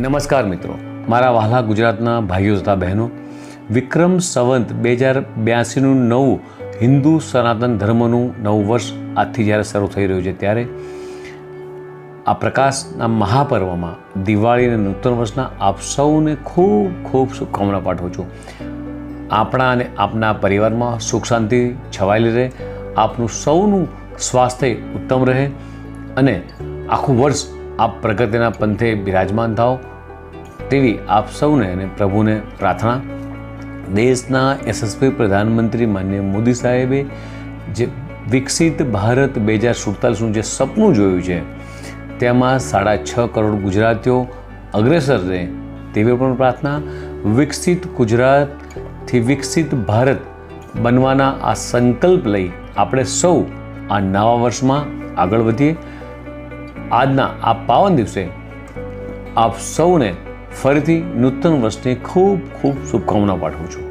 નમસ્કાર મિત્રો. મારા વહાલા ગુજરાતના ભાઈઓ તથા બહેનો. વિક્રમ સંવંત બે હજાર બ્યાસીનું નવું હિન્દુ સનાતન ધર્મનું નવું વર્ષ આજથી જ્યારે શરૂ થઈ રહ્યું છે ત્યારે આ પ્રકાશના મહાપર્વમાં દિવાળી અને નૂતન વર્ષના આપ સૌને ખૂબ ખૂબ શુભકામના પાઠવું છું. આપણા અને આપના પરિવારમાં સુખ શાંતિ છવાયેલી રહે, આપનું સૌનું સ્વાસ્થ્ય ઉત્તમ રહે અને આખું વર્ષ આપ પ્રગતિના પંથે બિરાજમાન થાઓ. તેવી આપ સૌને અને પ્રભુને પ્રાર્થના. દેશના યશસ્વી પ્રધાનમંત્રી માન્ય મોદી સાહેબે જે વિકસિત ભારત બે હજાર સુડતાલીસનું જે સપનું જોયું છે, તેમાં સાડા છ કરોડ ગુજરાતીઓ અગ્રેસર રહે તેવી પણ પ્રાર્થના. વિકસિત ગુજરાતથી વિકસિત ભારત બનવાના આ સંકલ્પ લઈ આપણે સૌ આ નવા વર્ષમાં આગળ વધીએ. આજના આ પાવન દિવસે આપ સૌને ફરીથી નૂતન વર્ષની ખૂબ ખૂબ શુભકામના પાઠવું છું.